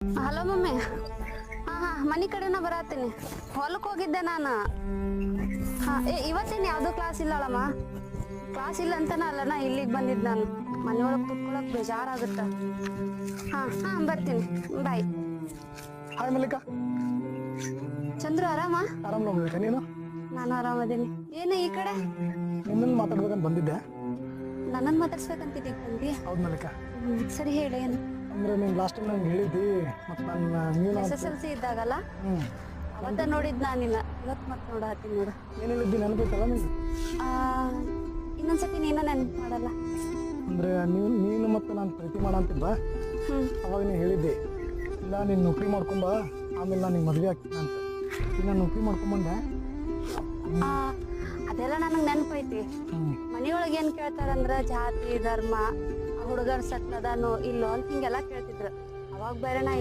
Hello mummy. ಹಾ ಹಾ ಮನಿ ಕಡೆನ ಬರತ್ತೀನಿ ಹೊಲಕ್ಕೆ ಹೋಗಿದ್ದೆ ನಾನು. ಹಾ ಏ ಇವತ್ತೇನು ಯಾವ್ದು ಕ್ಲಾಸ್ ಇಲ್ಲಳಮ್ಮ? ಕ್ಲಾಸ್ ಇಲ್ಲ ಅಂತಾನ ಅಲ್ಲನ ಇಲ್ಲಿಗೆ ಬಂದಿದ್ದು ನಾನು. ಮನೆಯೊಳಗೆ ಕುತ್ಕೊಳಕ್ ಬೇಜಾರಾಗುತ್ತ. ಹಾ ಹಾ ಬರ್ತೀನಿ. ಬಾಯ್ ಹಾಯ್ ಮಲ್ಲಿಕಾ ಚಂದ್ರು ಆರಾಮ? ನೀನು? ನಾನು ಆರಾಮದೀನಿ. ಏನು ಈ ಕಡೆ? ನಿನ್ನನ್ನು ಮಾತಾಡ್ಬೇಕಂತ ಬಂದಿದ್ದೆ. ನನ್ನನ್ನು ಮಾತಾಡ್ಸ್ಬೇಕಂತಿದ್ದೀನಿ ಬಂದಿ? ಹೌದು ಮಲ್ಲಿಕಾ ಹ್ಮ್, ಸರಿ ಹೇಳಿ ಏನು? ಅಂದ್ರೆ ನೀನು ಲಾಸ್ಟ್ ಟೈಮ್ ನಂಗೆ ಹೇಳಿದ್ದಿ ಮತ್ತು ನನ್ನ ನೀನು ಎಸ್ ಎಸ್ ಎಲ್ ಸಿ ಇದ್ದಾಗಲ್ಲ? ಹ್ಞೂ ಅವತ್ತ ನೋಡಿದ್ ನಾನಿನ್ನ ಇವತ್ತು ಮತ್ತೆ ನೋಡತ್ತೀನಿ ನೋಡು. ಏನು ಹೇಳಿದ್ದಿ ನೆನಪೈತಲ್ಲ ನೀನು? ಆ, ಇನ್ನೊಂದ್ಸತಿ ನೀನ ನೆನ್ಪು ಮಾಡಲ್ಲ. ಅಂದ್ರೆ ನೀನು ನೀನು ಮತ್ತು ನಾನು ಪ್ರೀತಿ ಮಾಡಂತಿದ್ದ ಹ್ಮ್. ಅವಾಗ ನೀನು ಹೇಳಿದ್ದೆ ಇಲ್ಲ ನೀನು ನೌಕರಿ ಮಾಡ್ಕೊಂಬ ಆಮೇಲೆ ನಾನು ನಿಮ್ಗೆ ಮದುವೆ ಆಗ್ತೀನಿ ಅಂತ. ಈಗ ನಾನು ನೌಕರಿ ಮಾಡ್ಕೊಂಬಂದೆ ಆ, ಅದೆಲ್ಲ ನನಗೆ ನೆನಪೈತಿ ಹ್ಞೂ ಮನೆಯೊಳಗೆ ಏನು ಕೇಳ್ತಾರಂದ್ರ ಜಾತಿ ಧರ್ಮ ಹುಡುಗರ್ ಸಟ್ಲದಾನೋ ಇಲ್ಲೋ ಅಂತ ಹಿಂಗೆಲ್ಲ ಕೇಳ್ತಿದ್ರು. ಅವಾಗ ಬೇರೆ ನಾ